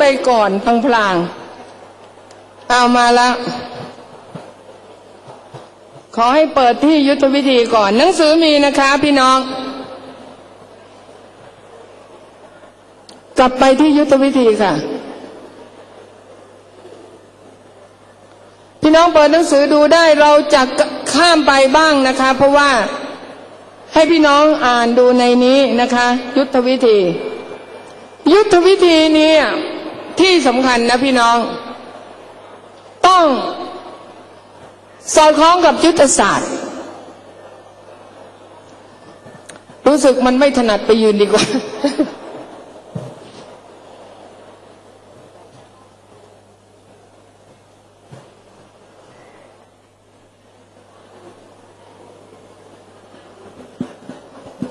ไปก่อนพลางๆ เอามาล้วขอให้เปิดที่ยุทธวิธีก่อน หนังสือมีนะคะพี่น้อง กลับไปที่ยุทธวิธีค่ะ พี่น้องเปิดหนังสือดูได้เราจะข้ามไปบ้างนะคะ เพราะว่าให้พี่น้องอ่านดูในนี้นะคะ ยุทธวิธี ยุทธวิธีนี้ ที่สำคัญนะพี่น้อง ต้องสอดคล้องกับยุทธศาสตร์ รู้สึกมันไม่ถนัดไปยืนดีกว่า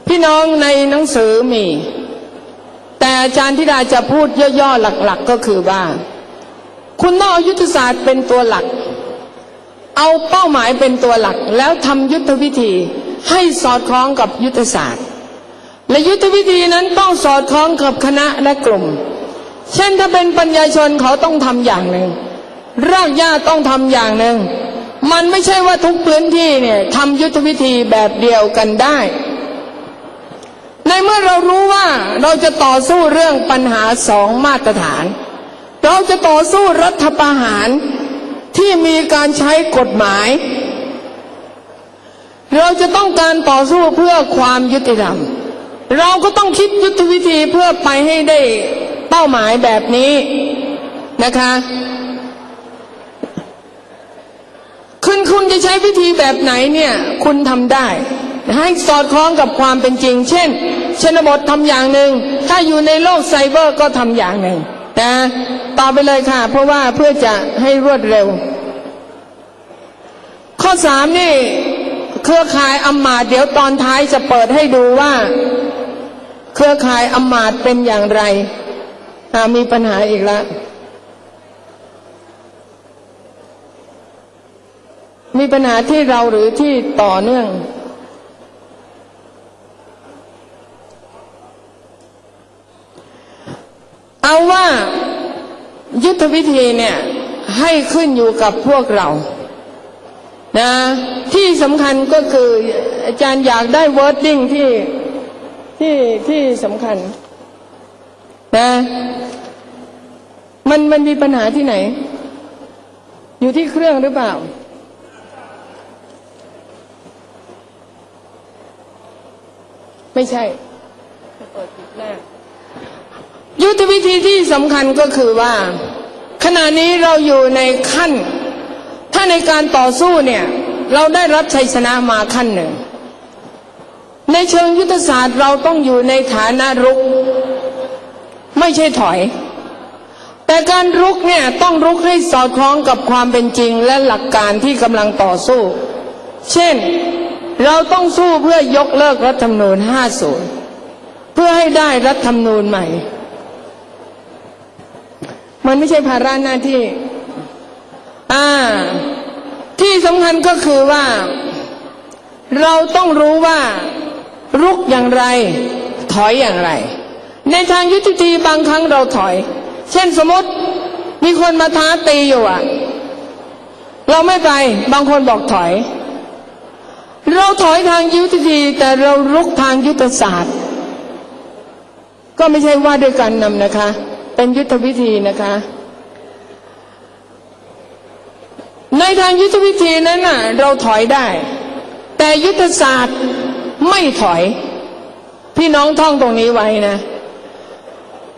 พี่น้องในหนังสือมี แต่อาจารย์ธิดาจะพูดย่อๆหลัก ๆ ก็คือว่า คุณต้องเอายุทธศาสตร์เป็นตัวหลัก เอาเป้าหมายเป็นตัวหลัก แล้วทำยุทธวิธีให้สอดคล้องกับยุทธศาสตร์ และยุทธวิธีนั้นต้องสอดคล้องกับคณะและกลุ่ม เช่นถ้าเป็นปัญญาชนเขาต้องทำอย่างหนึ่งรากหญ้าต้องทำอย่างหนึ่งมันไม่ใช่ว่าทุกพื้นที่เนี่ยทำยุทธวิธีแบบเดียวกันได้ ในเมื่อเรารู้ว่าเราจะต่อสู้เรื่องปัญหาสองมาตรฐาน เราจะต่อสู้รัฐประหารที่มีการใช้กฎหมาย เราจะต้องการต่อสู้เพื่อความยุติธรรม เราก็ต้องคิดยุทธวิธีเพื่อไปให้ได้เป้าหมายแบบนี้นะคะ คุณคุณจะใช้วิธีแบบไหนเนี่ย คุณทำได้ ให้สอดคล้องกับความเป็นจริง เช่น ชนบททำอย่างหนึ่ง ถ้าอยู่ในโลกไซเบอร์ก็ทำอย่างหนึ่งนะต่อไปเลยค่ะ เพราะว่าเพื่อจะให้รวดเร็ว ข้อสามนี่เครือข่ายอำมาตเดี๋ยวตอนท้ายจะเปิดให้ดูว่า เครือข่ายอำมาตเป็นอย่างไรอ่ามีปัญหาอีกแล้วมีปัญหาที่เราหรือที่ต่อเนื่อง เอาว่ายุทธวิธีเนี่ยให้ขึ้นอยู่กับพวกเรานะที่สำคัญก็คืออาจารย์อยากได้วอร์ดดิ้งที่ที่ที่สำคัญนะมันมันมีปัญหาที่ไหน อยู่ที่เครื่องหรือเปล่า ไม่ใช่เปิดผิดหน้า ยุทธวิธีที่สำคัญก็คือว่า ขณะนี้เราอยู่ในขั้น ถ้าในการต่อสู้เนี่ยเราได้รับชัยชนะมาขั้นหนึ่ง ในเชิงยุทธศาสตร์เราต้องอยู่ในฐานะรุก ไม่ใช่ถอย แต่การรุกเนี่ยต้องรุกให้สอดคล้องกับความเป็นจริงและหลักการที่กำลังต่อสู้ เช่นเราต้องสู้เพื่อยกเลิกรัฐธรรมนูญ50 เพื่อให้ได้รัฐธรรมนูญใหม่ มันไม่ใช่ภาระหน้าที่ อ่า ที่สำคัญก็คือว่า เราต้องรู้ว่า รุกอย่างไร ถอยอย่างไร ในทางยุทธวิธีบางครั้งเราถอย เช่นสมมติมีคนมาท้าตีอยู่อะ เราไม่ไป บางคนบอกถอย เราถอยทางยุทธวิธีแต่เรารุกทางยุทธศาสตร์ ก็ไม่ใช่ว่าด้วยกันนำนะคะ เป็นยุทธวิธีนะคะ ในทางยุทธวิธีนั้นน่ะ เราถอยได้ แต่ยุทธศาสตร์ไม่ถอย พี่น้องท่องตรงนี้ไว้นะ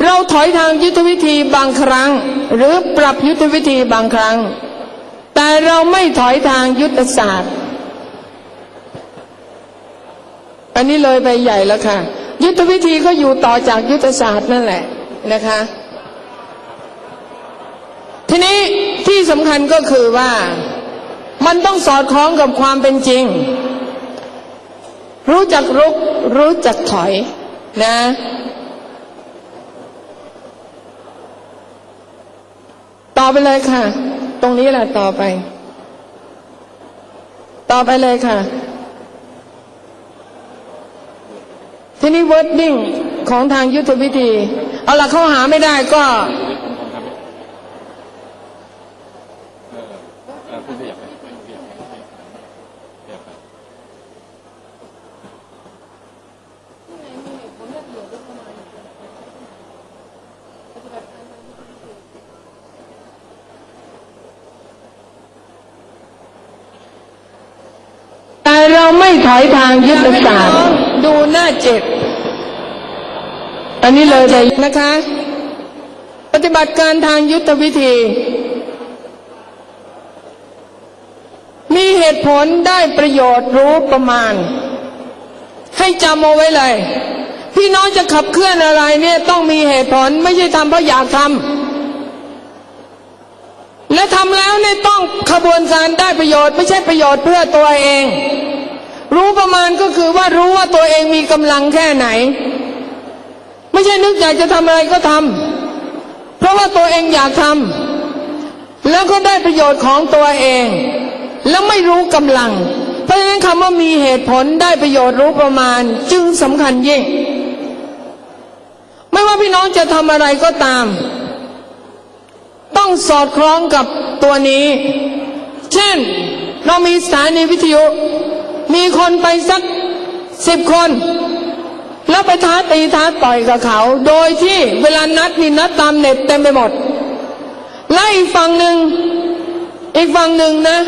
เราถอยทางยุทธวิธีบางครั้ง หรือปรับยุทธวิธีบางครั้ง แต่เราไม่ถอยทางยุทธศาสตร์ อันนี้เลยไปใหญ่แล้วค่ะ ยุทธวิธีก็อยู่ต่อจากยุทธศาสตร์นั่นแหละนะคะ ทีนี้ที่สำคัญก็คือว่ามันต้องสอดคล้องกับความเป็นจริง รู้จักรุก รู้จักถอยนะ ต่อไปเลยค่ะ ตรงนี้แหละต่อไป ต่อไปเลยค่ะ ทีนี้ wording ของทางยุทธวิธี เอาละเข้าหาไม่ได้ก็ ถอยทางยุทธศาสตร์ดูหน้าเจ็ดอันนี้เลยไปนะคะ ปฏิบัติการทางยุทธวิธี มีเหตุผลได้ประโยชน์รู้ประมาณ ให้จำเอาไว้เลย พี่น้องจะขับเคลื่อนอะไรเนี่ยต้องมีเหตุผลไม่ใช่ทำเพราะอยากทำและทำแล้วเนี่ยต้องขบวนการได้ประโยชน์ ไม่ใช่ประโยชน์เพื่อตัวเอง รู้ประมาณก็คือว่ารู้ว่าตัวเองมีกำลังแค่ไหน ไม่ใช่นึกอยากจะทำอะไรก็ทำเพราะว่าตัวเองอยากทำแล้วก็ได้ประโยชน์ของตัวเอง แล้วไม่รู้กำลัง เพราะฉะนั้นคำว่ามีเหตุผลได้ประโยชน์รู้ประมาณจึงสำคัญยิ่ง ไม่ว่าพี่น้องจะทำอะไรก็ตาม ต้องสอดคล้องกับตัวนี้ เช่น เรามีสถานีวิทยุ มีคนไปสักสิบคน แล้วไปท้าตีท้าต่อยกับเขา โดยที่เวลานัดนี่นัดตามเน็ตเต็มไปหมด และอีกฝั่งหนึ่งอีกฝั่งหนึ่งนะ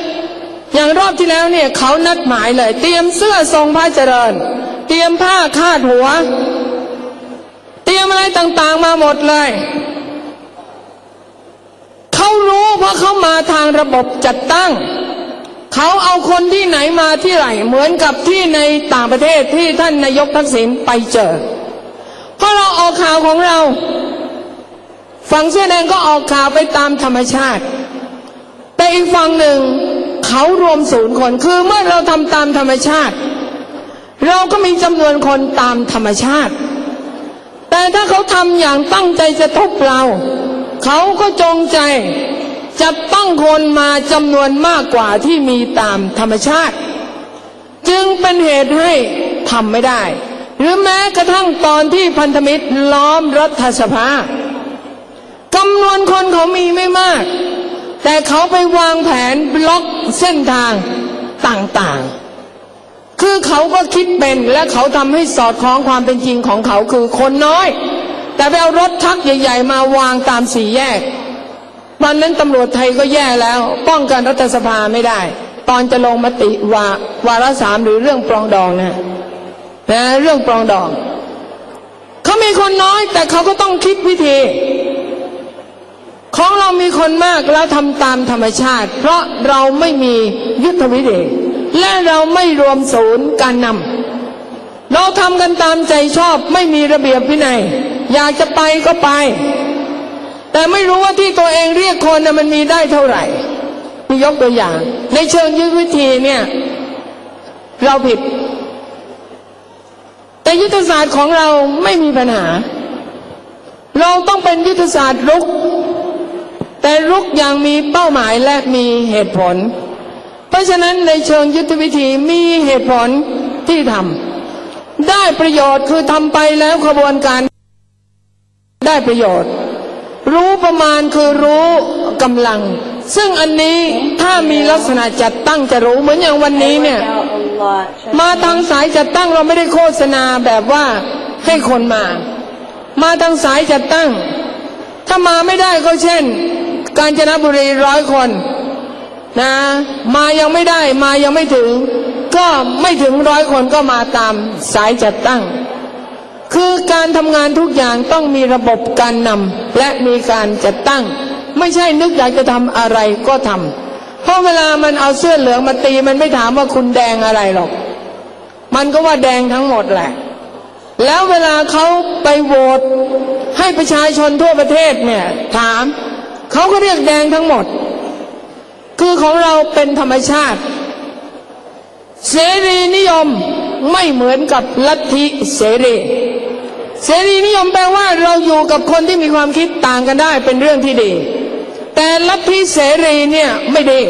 อย่างรอบที่แล้วเนี่ยเขานัดหมายเลย เตรียมเสื้อทรงพระเจริญ เตรียมผ้าคาดหัว เตรียมอะไรต่างๆมาหมดเลยเขารู้เพราะเขามาทางระบบจัดตั้ง เขาเอาคนที่ไหนมาที่ไหนเหมือนกับที่ในต่างประเทศที่ท่านนายกทักษิณไปเจอเพราะเราออกข่าวของเรา ฝั่งเสื้อแดงก็ออกข่าวไปตามธรรมชาติ แต่อีกฝั่งหนึ่งเขารวมศูนย์คนคือเมื่อเราทำตามธรรมชาติ เราก็มีจำนวนคนตามธรรมชาติ แต่ถ้าเขาทำอย่างตั้งใจจะทุบเรา เขาก็จงใจ จะตั้งคนมาจำนวนมากกว่าที่มีตามธรรมชาติ จึงเป็นเหตุให้ทำไม่ได้ หรือแม้กระทั่งตอนที่พันธมิตรล้อมรัฐสภาจำนวนคนเขามีไม่มาก แต่เขาไปวางแผนบล็อกเส้นทางต่างๆ คือเขาก็คิดเป็นและเขาทำให้สอดคล้องความเป็นจริงของเขาคือคนน้อย แต่ไปเอารถทักใหญ่ ๆ มาวางตามสี่แยก วันนั้นตำรวจไทยก็แย่แล้ว ป้องกันรัฐสภาไม่ได้ ตอนจะลงมติวาวาระสามหรือเรื่องปรองดองนะนะเรื่องปรองดองเขามีคนน้อย แต่เขาก็ต้องคิดวิธี ของเรามีคนมากแล้วทำตามธรรมชาติ เพราะเราไม่มียุทธวิธีและเราไม่รวมศูนย์การนำเราทำกันตามใจชอบไม่มีระเบียบวินัย อยากจะไปก็ไป แต่ไม่รู้ว่าที่ตัวเองเรียกคนนะมันมีได้เท่าไหร่มียกตัวอย่าง ในเชิงยุทธวิธีเนี่ย เราผิด แต่ยุทธศาสตร์ของเราไม่มีปัญหา เราต้องเป็นยุทธศาสตร์รุก แต่รุกอย่างมีเป้าหมายและมีเหตุผล เพราะฉะนั้นในเชิงยุทธวิธีมีเหตุผลที่ทำได้ประโยชน์คือทำไปแล้วขบวนการได้ประโยชน์ รู้ประมาณคือรู้กำลัง ซึ่งอันนี้ถ้ามีลักษณะจัดตั้งจะรู้เหมือนอย่างวันนี้เนี่ย มาทางสายจัดตั้งเราไม่ได้โฆษณาแบบว่าให้คนมา มาทางสายจัดตั้ง ถ้ามาไม่ได้ก็เช่น กาญจนบุรีร้อยคนนะมายังไม่ได้มายังไม่ถึง ก็ไม่ถึงร้อยคนก็มาตามสายจัดตั้ง คือการทำงานทุกอย่างต้องมีระบบการนำ และมีการจัดตั้ง ไม่ใช่นึกอยากจะทำอะไรก็ทำเพราะเวลามันเอาเสื้อเหลืองมาตีมันไม่ถามว่าคุณแดงอะไรหรอก มันก็ว่าแดงทั้งหมดแหละ แล้วเวลาเขาไปโหวตให้ประชาชนทั่วประเทศเนี่ย ถามเขาก็เรียกแดงทั้งหมด คือของเราเป็นธรรมชาติ เสรีนิยมไม่เหมือนกับลัทธิเสรี เสรีนิยมแปลว่าเราอยู่กับคนที่มีความคิดต่างกันได้เป็นเรื่องที่ดี แต่ลัทธิเสรีเนี่ยไม่ดี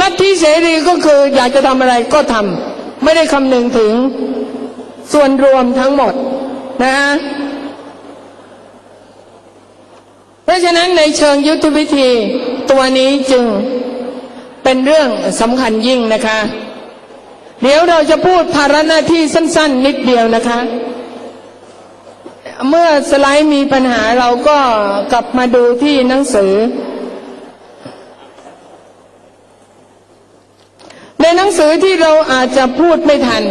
ลัทธิเสรีก็คืออยากจะทำอะไรก็ทำไม่ได้คำนึงถึงส่วนรวมทั้งหมดนะฮะเพราะฉะนั้นในเชิงยุทธวิธีตัวนี้จึงเป็นเรื่องสำคัญยิ่งนะคะ เดี๋ยวเราจะพูดภาระหน้าที่สั้น ๆ นิดเดียวนะคะ เมื่อสไลด์มีปัญหาเราก็กลับมาดูที่หนังสือ ในหนังสือที่เราอาจจะพูดไม่ทัน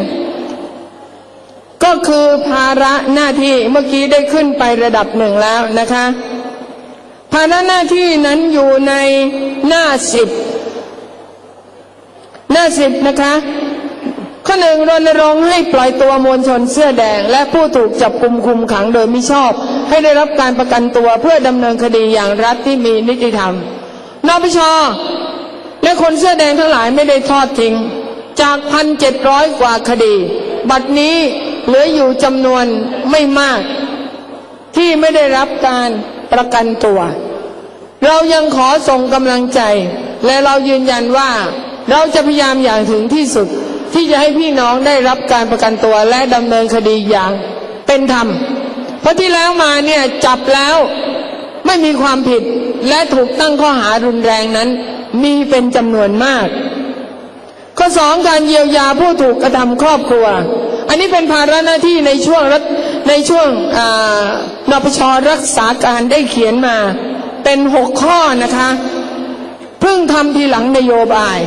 ก็คือภาระหน้าที่เมื่อกี้ได้ขึ้นไประดับหนึ่งแล้วนะคะ ภาระหน้าที่นั้นอยู่ในหน้าสิบหน้าสิบนะคะ ข้อหนึ่งรณรงค์ให้ปล่อยตัวมวลชนเสื้อแดง และผู้ถูกจับกุมคุมขังโดยมิชอบ ให้ได้รับการประกันตัวเพื่อดำเนินคดีอย่างรัฐที่มีนิติธรรมนปชและคนเสื้อแดงทั้งหลายไม่ได้ทอดทิ้ง จากพันเจ็ดร้อยกว่าคดี บัดนี้เหลืออยู่จำนวนไม่มาก ที่ไม่ได้รับการประกันตัว เรายังขอส่งกำลังใจ และเรายืนยันว่าเราจะพยายามอย่างถึงที่สุด ที่จะให้พี่น้องได้รับการประกันตัวและดำเนินคดีอย่างเป็นธรรม เพราะที่แล้วมาเนี่ยจับแล้วไม่มีความผิดและถูกตั้งข้อหารุนแรงนั้น มีเป็นจำนวนมาก ข้อสองการเยียวยาผู้ถูกกระทำครอบครัว อันนี้เป็นภาระหน้าที่ในช่วงรัฐในช่วงอ่านปชรักษาการได้เขียนมา เป็นหกข้อนะคะ เพิ่งทำทีหลังนโยบาย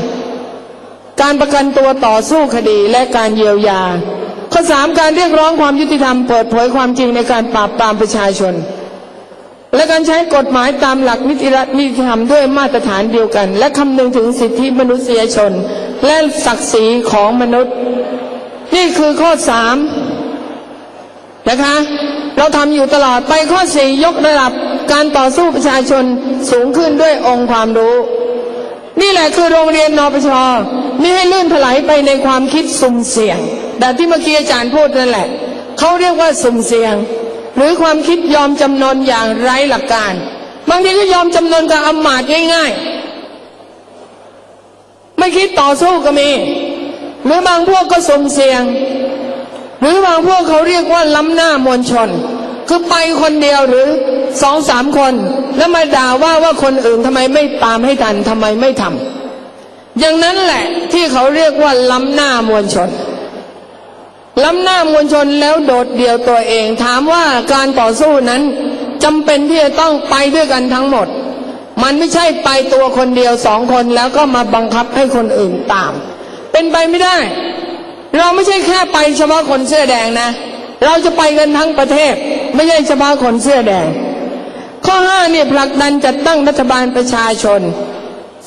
การประกันตัวต่อสู้คดีและการเยียวยา ข้อสามการเรียกร้องความยุติธรรมเปิดเผยความจริงในการปราบปรามประชาชน และการใช้กฎหมายตามหลักนิติรัฐนิติธรรมด้วยมาตรฐานเดียวกัน และคำนึงถึงสิทธิมนุษยชน และศักดิ์ศรีของมนุษย์ นี่คือข้อสามนะคะ เราทำอยู่ตลอดไปข้อสี่ยกระดับการต่อสู้ประชาชนสูงขึ้นด้วยองค์ความรู้ นี่แหละคือโรงเรียนนปชไม่ให้ลื่นถลายไปในความคิดสุ่มเสี่ยงแต่ที่เมื่อกี้อาจารย์พูดนั่นแหละเขาเรียกว่าสุ่มเสี่ยง หรือความคิดยอมจำนนอย่างไร้หลักการ บางทีก็ยอมจำนนกับอำมาตย์ง่ายๆ ไม่คิดต่อสู้ก็มี หรือบางพวกก็สุ่มเสี่ยง หรือบางพวกเขาเรียกว่าล้ำหน้ามวลชน คือไปคนเดียวหรือสองสามคน แล้วมาด่าว่าว่าคนอื่นทำไมไม่ตามให้ทันทำไมไม่ทำอย่างนั้นแหละที่เขาเรียกว่าล้ำหน้ามวลชน ล้ำหน้ามวลชนแล้วโดดเดี่ยวตัวเอง ถามว่าการต่อสู้นั้นจำเป็นที่จะต้องไปด้วยกันทั้งหมด มันไม่ใช่ไปตัวคนเดียวสองคนแล้วก็มาบังคับให้คนอื่นตาม เป็นไปไม่ได้ เราไม่ใช่แค่ไปเฉพาะคนเสื้อแดงนะ เราจะไปกันทั้งประเทศ ไม่ใช่เฉพาะคนเสื้อแดง ข้อห้าเนี่ยผลักดันจัดตั้งรัฐบาลประชาชน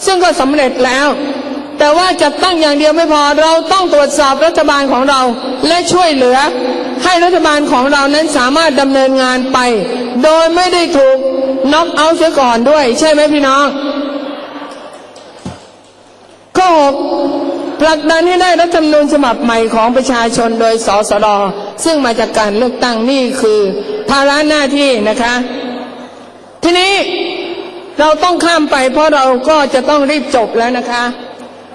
ซึ่งก็สำเร็จแล้ว แต่ว่าจัดตั้งอย่างเดียวไม่พอเราต้องตรวจสอบรัฐบาลของเราและช่วยเหลือ ให้รัฐบาลของเรานั้นสามารถดำเนินงานไป โดยไม่ได้ถูกน็อกเอาท์เสียก่อนด้วย ใช่ไหมพี่น้องข้อหกผลักดันให้ได้รัฐธรรมนูญฉบับใหม่ของประชาชนโดยสสด ซึ่งมาจากการเลือกตั้งนี่คือภาระหน้าที่นะคะ ทีนี้เราต้องข้ามไปเพราะเราก็จะต้องรีบจบแล้วนะคะ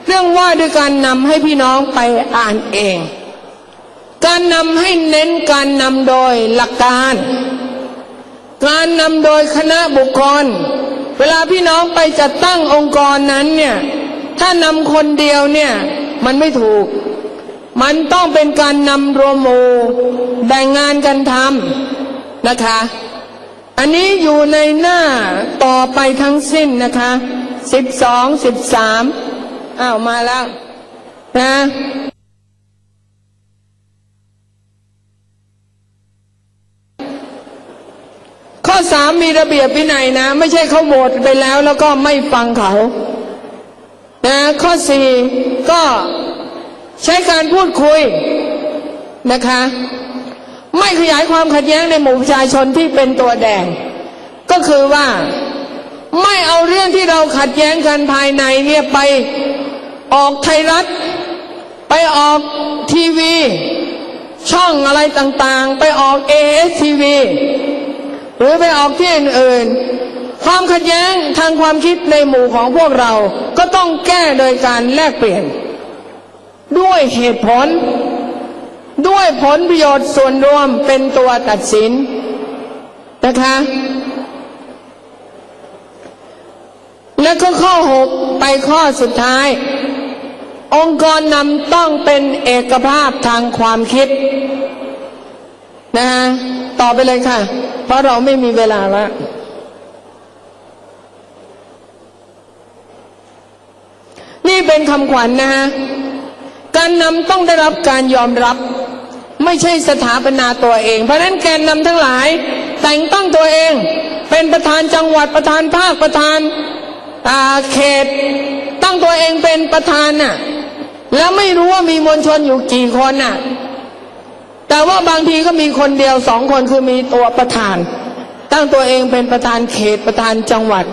เรื่องว่าด้วยการนำให้พี่น้องไปอ่านเอง การนำให้เน้นการนำโดยหลักการ การนำโดยคณะบุคคล เวลาพี่น้องไปจัดตั้งองค์กรนั้นเนี่ยถ้านำคนเดียวเนี่ยมันไม่ถูก มันต้องเป็นการนำรวมูแบ่งงานกันทำนะคะ อันนี้อยู่ในหน้าต่อไปทั้งสิ้นนะคะสิบสองสิบสามอ้าวมาแล้วนะข้อสามมีระเบียบวินัยนะ ไม่ใช่เขาโหวตไปแล้วแล้วก็ไม่ฟังเขา นะ ข้อสี่ก็ ใช้การพูดคุยนะคะ ไม่ขยายความขัดแย้งในหมู่ประชาชนที่เป็นตัวแดง ก็คือว่าไม่เอาเรื่องที่เราขัดแย้งกันภายในเนี่ยไปออกไทยรัฐ ไปออกทีวี ช่องอะไรต่างๆ ไปออกเอสทีวีหรือไปออกที่อื่นๆความขัดแย้งทางความคิดในหมู่ของพวกเราก็ต้องแก้โดยการแลกเปลี่ยน ด้วยเหตุผล ด้วยผลประโยชน์ส่วนรวมเป็นตัวตัดสินนะคะแล้วก็ข้อหกไปข้อสุดท้าย องค์กรนำต้องเป็นเอกภาพทางความคิดนะฮะต่อไปเลยค่ะ เพราะเราไม่มีเวลาล้วนี่เป็นคำขวัญนะฮะ การนำต้องได้รับการยอมรับ ไม่ใช่สถาปนาตัวเอง เพราะฉะนั้นแกนนำทั้งหลาย แต่งตั้งตัวเอง เป็นประธานจังหวัดประธานภาคประธานาเขต ตั้งตัวเองเป็นประธานน่ะแล้วไม่รู้ว่ามีมวลชนอยู่กี่คนน่ะ แต่ว่าบางทีก็มีคนเดียวสองคนคือมีตัวประธาน ตั้งตัวเองเป็นประธานเขตประธานจังหวัด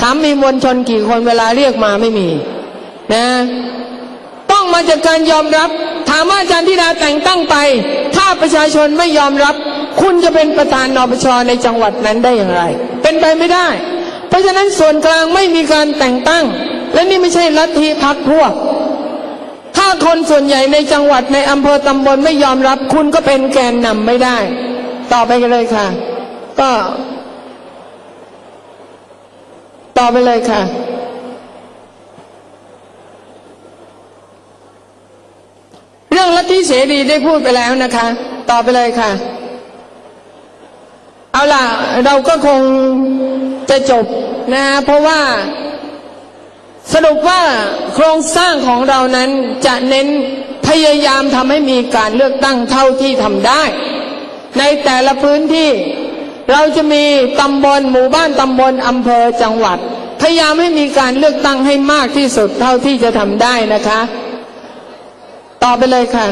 ถามมีมวลชนกี่คนเวลาเรียกมาไม่มี นะ ต้องมาจากการยอมรับ ถามว่าอาจารย์ธิดาแต่งตั้งไป ถ้าประชาชนไม่ยอมรับ คุณจะเป็นประธานนปชในจังหวัดนั้นได้อย่างไร เป็นไปไม่ได้ เพราะฉะนั้นส่วนกลางไม่มีการแต่งตั้ง และนี่ไม่ใช่ลัทธิพักพวก ถ้าคนส่วนใหญ่ในจังหวัดในอำเภอตำบลไม่ยอมรับ คุณก็เป็นแกนนำไม่ได้ ต่อไปกันเลยค่ะ ก็ ต่อไปเลยค่ะ เรื่องลัทธิเสรีได้พูดไปแล้วนะคะ ต่อไปเลยค่ะ เอาล่ะ เราก็คงจะจบนะ เพราะว่าสรุปว่าโครงสร้างของเรานั้นจะเน้นพยายามทำให้มีการเลือกตั้งเท่าที่ทำได้ ในแต่ละพื้นที่ เราจะมีตำบลหมู่บ้านตำบลอำเภอจังหวัด พยายามให้มีการเลือกตั้งให้มากที่สุดเท่าที่จะทำได้นะคะ ต่อไปเลยค่ะ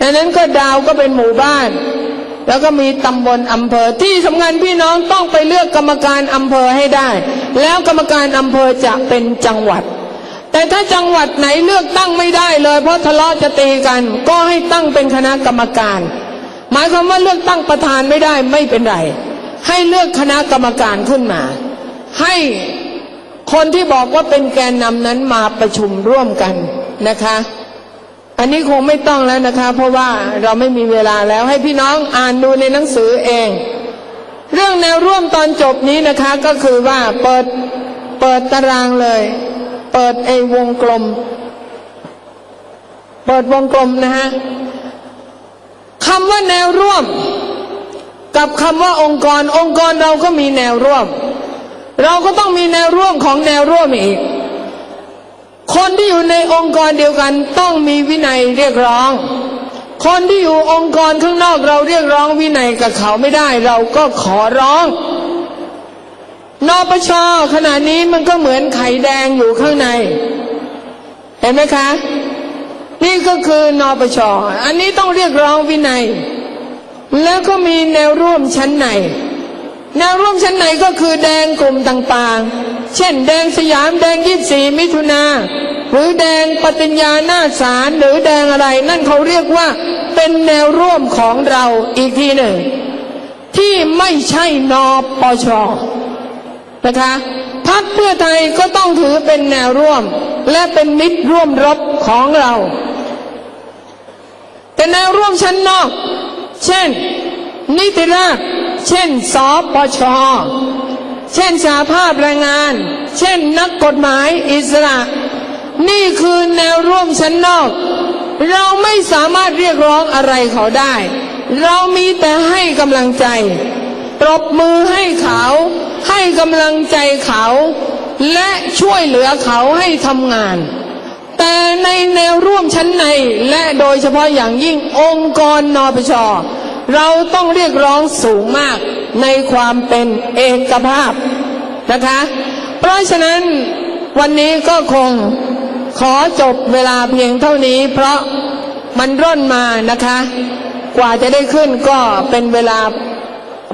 ดังนั้นก็ดาวก็เป็นหมู่บ้าน แล้วก็มีตำบลอำเภอที่สำคัญพี่น้องต้องไปเลือกกรรมการอำเภอให้ได้ แล้วกรรมการอำเภอจะเป็นจังหวัด แต่ถ้าจังหวัดไหนเลือกตั้งไม่ได้เลย เพราะทะเลาะจะตีกัน ก็ให้ตั้งเป็นคณะกรรมการ หมายความว่าเลือกตั้งประธานไม่ได้ไม่เป็นไร ให้เลือกคณะกรรมการขึ้นมา ให้คนที่บอกว่าเป็นแกนนำนั้นมาประชุมร่วมกัน นะคะ อันนี้คงไม่ต้องแล้วนะคะ เพราะว่าเราไม่มีเวลาแล้วให้พี่น้องอ่านดูในหนังสือเอง เรื่องแนวร่วมตอนจบนี้นะคะก็คือว่าเปิดเปิดตารางเลย เปิดไอ้วงกลม เปิดวงกลมนะฮะคำว่าแนวร่วม กับคำว่าองค์กร องค์กรเราก็มีแนวร่วม เราก็ต้องมีแนวร่วมของแนวร่วมอีก คนที่อยู่ในองค์กรเดียวกันต้องมีวินัยเรียกร้อง คนที่อยู่องค์กรข้างนอกเราเรียกร้องวินัยกับเขาไม่ได้เราก็ขอร้องนปชขณะนี้มันก็เหมือนไข่แดงอยู่ข้างใน เห็นไหมคะ นี่ก็คือนปชอันนี้ต้องเรียกร้องวินัย แล้วก็มีแนวร่วมชั้นในแนวร่วมชั้นในก็คือแดงกลุ่มต่างๆ เช่นแดงสยามแดงยี่สี่มิถุนาหรือแดงปฏิญญาหน้าศาลหรือแดงอะไร นั่นเขาเรียกว่าเป็นแนวร่วมของเราอีกทีหนึ่ง ที่ไม่ใช่นปชนะคะพักเพื่อไทยก็ต้องถือเป็นแนวร่วม และเป็นมิตรร่วมรบของเรา แต่แนวร่วมชั้นนอก เช่น นิติราษฎร์เช่นสปช เช่นสาภาพแรงงาน เช่นนักกฎหมายอิสระ นี่คือแนวร่วมชั้นนอก เราไม่สามารถเรียกร้องอะไรเขาได้ เรามีแต่ให้กำลังใจ ปรบมือให้เขา ให้กำลังใจเขา และช่วยเหลือเขาให้ทำงาน แต่ในแนวร่วมชั้นในและโดยเฉพาะอย่างยิ่งองค์กรนปช เราต้องเรียกร้องสูงมากในความเป็นเอกภาพนะคะ เพราะฉะนั้นวันนี้ก็คงขอจบเวลาเพียงเท่านี้ เพราะมันร่นมานะคะ กว่าจะได้ขึ้นก็เป็นเวลา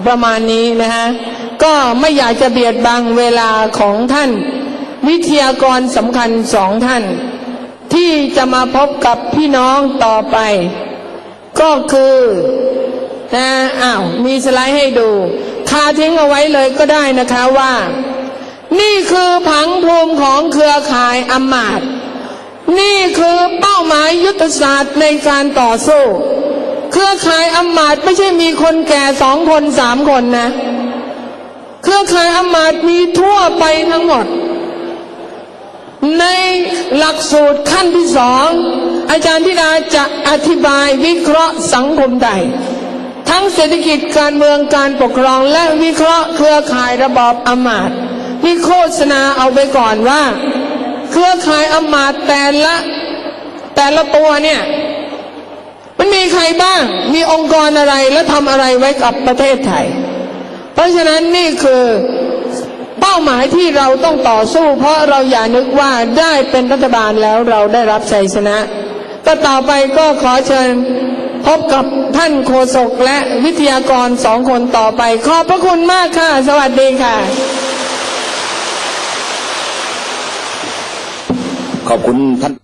ประมาณนี้นะฮะก็ไม่อยากจะเบียดบังเวลาของท่าน วิทยากรสำคัญสองท่าน ที่จะมาพบกับพี่น้องต่อไป ก็คือ นะอ้าวมีสไลด์ให้ดูคาทิ้งเอาไว้เลยก็ได้นะคะว่า นี่คือผังภูมิของเครือข่ายอมาตนี่คือเป้าหมายยุทธศาสตร์ในการต่อสู้ เครือข่ายอมาตไม่ใช่มีคนแก่สองคนสามคนนะ เครือข่ายอมาตมีทั่วไปทั้งหมด ในหลักสูตรขั้นที่สองอาจารย์ธิดาจะอธิบายวิเคราะห์สังคมไทย ทั้งเศรษฐกิจการเมืองการปกครองและวิเคราะห์เครือข่ายระบอบอำมาตย์มีโฆษณาเอาไปก่อนว่า เครือข่ายอำมาตย์แต่ละแต่ละตัวเนี่ย มันมีใครบ้าง มีองค์กรอะไรและทำอะไรไว้กับประเทศไทย เพราะฉะนั้นนี่คือเป้าหมายที่เราต้องต่อสู้ เพราะเราอย่านึกว่าได้เป็นรัฐบาลแล้วเราได้รับชัยชนะ ก็ต่อไปก็ขอเชิญ พบกับท่านโฆษกและวิทยากรสองคนต่อไป ขอบพระคุณมากค่ะ สวัสดีค่ะ ขอบคุณท่าน